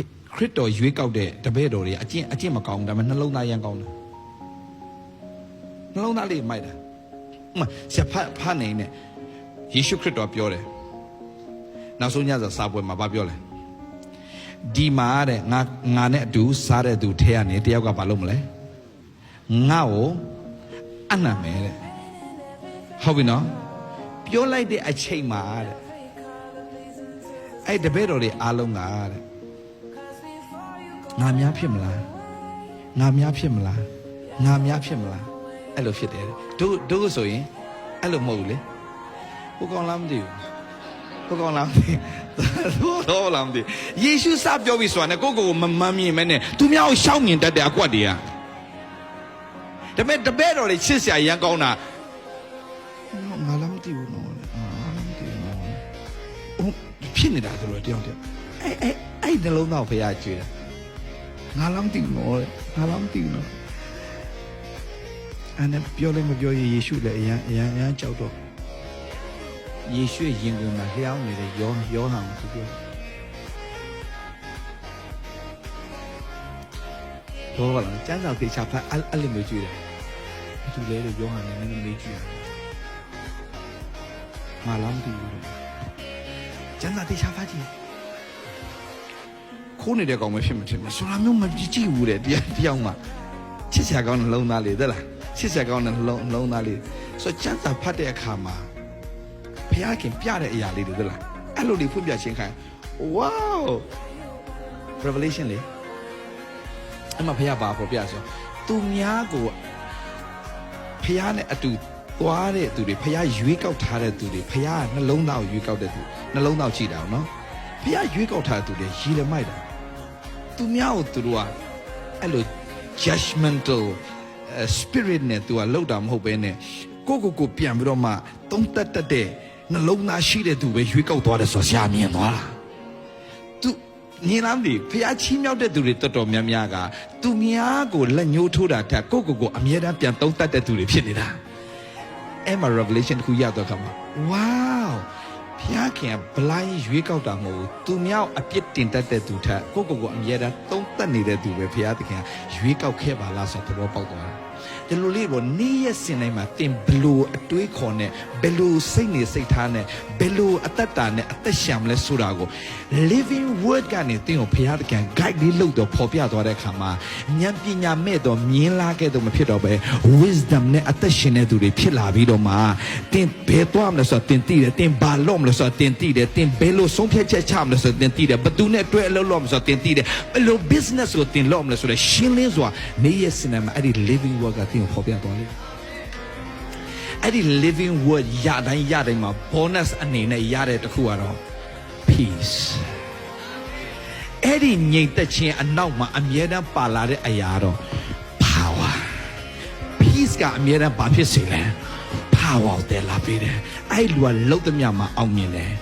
ဖေခရစ်တော်ရွေးကောက်တဲ့တပည့်တော်တွေအကျင့်အကျင့်မကောင်းဘူးဒါပေမဲ့နှလုံးသားရမ်းကောင်းတယ်နှလုံးသားလေးမိုက်တာဥပမာဆရာဖတ်ဖတ်နေနဲ့ယေရှုခရစ်တော်ပြောတယ်နောက်ဆုံးညစာစာပွဲမှာဗာပြောလဲဒီမှာတဲ့ငါငါနဲ့အတူစားတဲ့သူထဲကနေတယောက်ကဘာလုပ်မလဲငါ့ကိုအနံ့မယ်တဲ့ဟုတ်ပြီနော်ပြောလိုက်တဲ့အချိန်မှာတဲ့အဲ့တပည့်တော်တွေအားလုံးကတဲ့ ငါများဖြစ်မလားငါများဖြစ်မလားငါများဖြစ်မလားအဲ့လိုဖြစ်တယ်တဲ့တို့တို့ဆိုရင်အဲ့လိုမဟုတ်ဘူးလေကိုကောင်လားမသိဘူးကိုကောင်လားမသိဘူးတော့လားမသိဘူးယေရှုစပြောပြီးဆိုတာနဲ့ကိုကိုကိုမမမြင်မဲနဲ့သူများကိုရှောက်မြင်တတ်တဲ့အကွက်တွေကဒါပေမဲ့တပည့်တော်တွေချစ်စရာရမ်းကောင်းတာငါလားမသိဘူးနော်အာငါလားမသိဘူးနော်ဟုတ်ဖြစ်နေတာသူတို့တယောက်တယောက်အဲ့အဲ့အဲ့ဒီနှလုံးသားကိုဖရားကျွေးတာ ငါလားမသိဘူးနော်ငါလားမသိဘူးနော်အဲ့နဲ့ပြောလည်းမပြောရယေရှုလည်းအရန်အရန်အရန်ကြောက်တော့ယေရှုရဲ့ရင်ကုန်မှာလျှောင်းနေတဲ့ယောယောဟန်ကိုသူပြောတော့ဘာလဲစမ်းစာခေချဖတ်အဲ့အဲ့လိုမျိုးကြည့်တယ်သူလဲလို့ယောဟန်လည်းနည်းနည်းလေးကြည့်ရတယ်ငါလားမသိဘူးစမ်းစာတေချဖတ်ကြည့် ခိုးနေတဲ့ကောင်မဖြစ်မဖြစ်မဆိုတာမျိုးမကြည့်ဘူးတဲ့တရားတရားမှချစ်စရာကောင်းတဲ့လုံးသားလေးသလားချစ်စရာကောင်းတဲ့လုံးလုံးသားလေးဆိုစမ်းစာဖတ်တဲ့အခါမှာဖခင်ပြတဲ့အရာလေးတွေသလားအဲ့လိုလေးဖွင့်ပြခြင်းခိုင်း wow revelation လေအမဖခင်ပါပေါ်ပြဆိုသူများကိုဖခင်နဲ့အတူသွားတဲ့သူတွေဖခင်ရွေးကောက်ထားတဲ့သူတွေဖခင်နှလုံးသားကိုရွေးကောက်တဲ့သူနှလုံးသားကိုကြည့်တာအောင်နော်ဖခင်ရွေးကောက်ထားတဲ့သူတွေရည်လမိုက်တာ သူများကိုသူတို့ကအဲ့လို judgmental uh, spirit နဲ့သူကလောက်တာမဟုတ်ဘဲနဲ့ကိုကိုကိုပြန်ပြီးတော့မှသုံးတက်တက်တဲ့နှလုံးသားရှိတဲ့သူပဲရွေးကောက်သွားတယ်ဆိုတော့ဆရာမြင်သွားတာသူမြင်လားမသိဖះချီးမြောက်တဲ့သူတွေတော်တော်များများကသူများကိုလက်ညှိုးထိုးတာတက်ကိုကိုကိုအမြဲတမ်းပြန်သုံးတက်တဲ့သူတွေဖြစ်နေတာအဲ့မှာ revelation တစ်ခုရတော့ခါမှာ wow ဖျားခင်ဘလိုင်းရွေးကောက်တာမဟုတ်ဘူးသူများအပြစ်တင်တတ်တဲ့သူထက်ကိုကိုကိုအမြဲတမ်းသုံးသက်နေတဲ့သူပဲဖျားသခင်ရွေးကောက်ခဲ့ပါလားဆိုတော့သဘောပေါက်သွားတယ် ဒီလိုလေးပေါ့နေ့ရက်စင်တိုင်းမှာတင်ဘလို့အတွေးခေါ်နဲ့ဘလို့စိတ်နေစိတ်ထားနဲ့ဘလို့အသက်တာနဲ့အသက်ရှံမလဲဆိုတာကို living word ကနေတင်ကိုဖျားသခင် guide လေးလုပ်တော့ပေါ်ပြသွားတဲ့အခါမှာဉာဏ်ပညာမဲ့တော့မြင်လာခဲ့တော့မဖြစ်တော့ပဲ wisdom နဲ့အသက်ရှင်တဲ့သူတွေဖြစ်လာပြီးတော့မှတင်ဘယ်သွားမလဲဆိုတော့တင်သိတယ်တင်ဘာလို့မလဲဆိုတော့တင်သိတယ်တင်ဘယ်လိုဆုံးဖြတ်ချက်ချမလဲဆိုတော့တင်သိတယ်ဘယ်သူနဲ့တွေ့အလုပ်လုပ်မလဲဆိုတော့တင်သိတယ်ဘယ်လို business ကိုတင်လုပ်မလဲဆိုတော့ရှင်းလင်းစွာနေရစနေမှာအဲ့ဒီ living word ကတင်ကိုပေါ်ပြသွားလိမ့်အဲ့ဒီ living word ရတိုင်းရတိုင်းမှာ bonus အနေနဲ့ရတဲ့တစ်ခုကတော့ peace အဲ့ဒီငြိမ်သက်ခြင်းအနောက်မှာအမြဲတမ်းပါလာတဲ့အရာတော့ power peace ကအမြဲတမ်းဘာဖြစ်စေလဲ power တဲ့လာပေးတယ်အဲ့လူကလုံးသမျှမှာအောင်မြင်တယ်